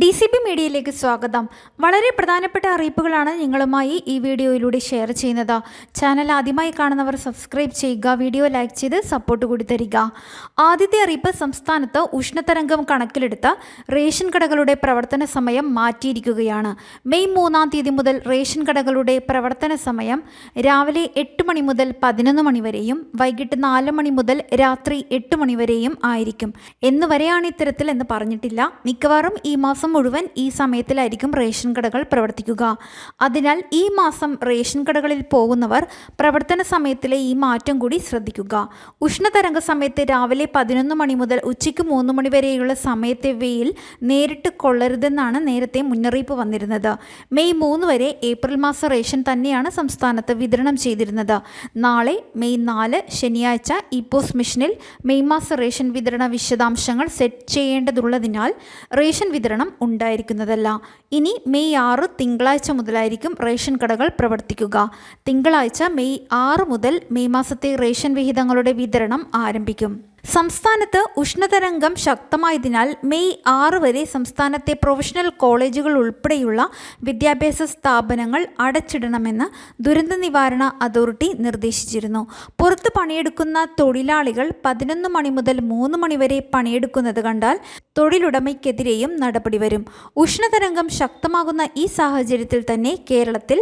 D C B മീഡിയയിലേക്ക് സ്വാഗതം. വളരെ പ്രധാനപ്പെട്ട അറിയിപ്പുകളാണ് നിങ്ങളുമായി ഈ വീഡിയോയിലൂടെ ഷെയർ ചെയ്യുന്നത്. ചാനൽ ആദ്യമായി കാണുന്നവർ സബ്സ്ക്രൈബ് ചെയ്യുക വീഡിയോ ലൈക്ക് ചെയ്ത് സപ്പോർട്ട് കൂടി തരിക. ആദ്യത്തെ അറിയിപ്പ് സംസ്ഥാനത്ത് ഉഷ്ണതരംഗം കണക്കിലെടുത്ത് റേഷൻ കടകളുടെ പ്രവർത്തന സമയം മാറ്റിയിരിക്കുകയാണ്. മെയ് മൂന്നാം തീയതി മുതൽ റേഷൻ കടകളുടെ പ്രവർത്തന സമയം രാവിലെ എട്ട് മണി മുതൽ പതിനൊന്ന് മണി വരെയും വൈകിട്ട് നാല് മണി മുതൽ രാത്രി എട്ട് മണി വരെയും ആയിരിക്കും. എന്ന് വരെയാണ് ഇത്തരത്തിൽ എന്ന് പറഞ്ഞിട്ടില്ല. മിക്കവാറും ഈ മാസം മുഴുവൻ ഈ സമയത്തിലായിരിക്കും റേഷൻ കടകൾ പ്രവർത്തിക്കുക. അതിനാൽ ഈ മാസം റേഷൻ കടകളിൽ പോകുന്നവർ പ്രവർത്തന സമയത്തിലെ ഈ മാറ്റം കൂടി ശ്രദ്ധിക്കുക. ഉഷ്ണതരംഗ സമയത്ത് രാവിലെ പതിനൊന്ന് മണി മുതൽ ഉച്ചയ്ക്ക് മൂന്ന് മണി വരെയുള്ള സമയത്തെ വെയിൽ നേരിട്ട് കൊള്ളരുതെന്നാണ് നേരത്തെ മുന്നറിയിപ്പ് വന്നിരുന്നത്. മെയ് മൂന്ന് വരെ ഏപ്രിൽ മാസ റേഷൻ തന്നെയാണ് സംസ്ഥാനത്ത് വിതരണം ചെയ്തിരുന്നത്. നാളെ മെയ് നാല് ശനിയാഴ്ച ഇപ്പോസ് മിഷനിൽ മെയ് മാസ റേഷൻ വിതരണ വിശദാംശങ്ങൾ സെറ്റ് ചെയ്യേണ്ടതുള്ളതിനാൽ റേഷൻ വിതരണം ഉണ്ടായിരിക്കുന്നതല്ല. ഇനി മെയ് ആറ് തിങ്കളാഴ്ച മുതലായിരിക്കും റേഷൻ കടകൾ പ്രവർത്തിക്കുക. തിങ്കളാഴ്ച മെയ് ആറ് മുതൽ മെയ് മാസത്തെ റേഷൻ വിഹിതങ്ങളുടെ വിതരണം ആരംഭിക്കും. സംസ്ഥാനത്ത് ഉഷ്ണതരംഗം ശക്തമായതിനാൽ മെയ് ആറ് വരെ സംസ്ഥാനത്തെ പ്രൊഫഷണൽ കോളേജുകൾ ഉൾപ്പെടെയുള്ള വിദ്യാഭ്യാസ സ്ഥാപനങ്ങൾ അടച്ചിടണമെന്ന് ദുരന്ത നിവാരണ അതോറിറ്റി നിർദ്ദേശിച്ചിരുന്നു. പുറത്ത് പണിയെടുക്കുന്ന തൊഴിലാളികൾ പതിനൊന്ന് മണി മുതൽ മൂന്ന് മണി വരെ പണിയെടുക്കുന്നത് കണ്ടാൽ തൊഴിലുടമയ്ക്കെതിരെയും നടപടി വരും. ഉഷ്ണതരംഗം ശക്തമാകുന്ന ഈ സാഹചര്യത്തിൽ തന്നെ കേരളത്തിൽ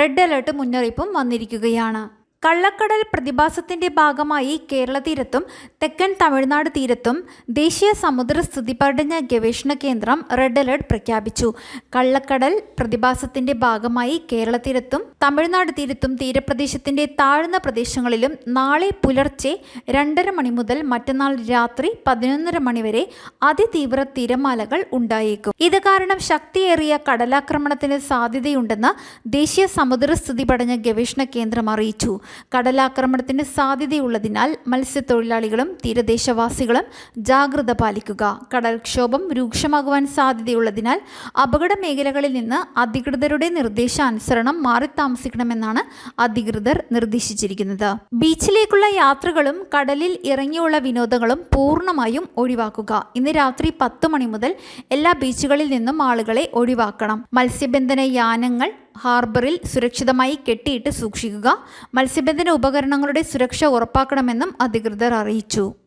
റെഡ് അലർട്ട് മുന്നറിയിപ്പും വന്നിരിക്കുകയാണ്. കള്ളക്കടൽ പ്രതിഭാസത്തിന്റെ ഭാഗമായി കേരള തീരത്തും തെക്കൻ തമിഴ്നാട് തീരത്തും ദേശീയ സമുദ്ര സ്ഥിതി പഠന ഗവേഷണ കേന്ദ്രം റെഡ് അലർട്ട് പ്രഖ്യാപിച്ചു. കള്ളക്കടൽ പ്രതിഭാസത്തിന്റെ ഭാഗമായി കേരള തീരത്തും തമിഴ്നാട് തീരത്തും തീരപ്രദേശത്തിന്റെ താഴ്ന്ന പ്രദേശങ്ങളിലും നാളെ പുലർച്ചെ രണ്ടര മണി മുതൽ മറ്റന്നാൾ രാത്രി പതിനൊന്നര മണി വരെ അതിതീവ്ര തിരമാലകൾ ഉണ്ടായേക്കും. ഇത് കാരണം ശക്തിയേറിയ കടലാക്രമണത്തിന് സാധ്യതയുണ്ടെന്ന് ദേശീയ സമുദ്ര സ്ഥിതി പഠന ഗവേഷണ കേന്ദ്രം അറിയിച്ചു. കടലാക്രമണത്തിന് സാധ്യതയുള്ളതിനാൽ മത്സ്യത്തൊഴിലാളികളും തീരദേശവാസികളും ജാഗ്രത പാലിക്കുക. കടൽക്ഷോഭം രൂക്ഷമാകുവാൻ സാധ്യതയുള്ളതിനാൽ അപകട മേഖലകളിൽ നിന്ന് അധികൃതരുടെ നിർദ്ദേശാനുസരണം മാറി താമസിക്കണമെന്നാണ് അധികൃതർ നിർദ്ദേശിച്ചിരിക്കുന്നത്. ബീച്ചിലേക്കുള്ള യാത്രകളും കടലിൽ ഇറങ്ങിയുള്ള വിനോദങ്ങളും പൂർണമായും ഒഴിവാക്കുക. ഇന്ന് രാത്രി പത്ത് മണി മുതൽ എല്ലാ ബീച്ചുകളിൽ നിന്നും ആളുകളെ ഒഴിവാക്കണം. മത്സ്യബന്ധന യാനങ്ങൾ ഹാർബറിൽ സുരക്ഷിതമായി കെട്ടിയിട്ട് സൂക്ഷിക്കുക. മത്സ്യബന്ധന ഉപകരണങ്ങളുടെ സുരക്ഷ ഉറപ്പാക്കണമെന്നും അധികൃതർ അറിയിച്ചു.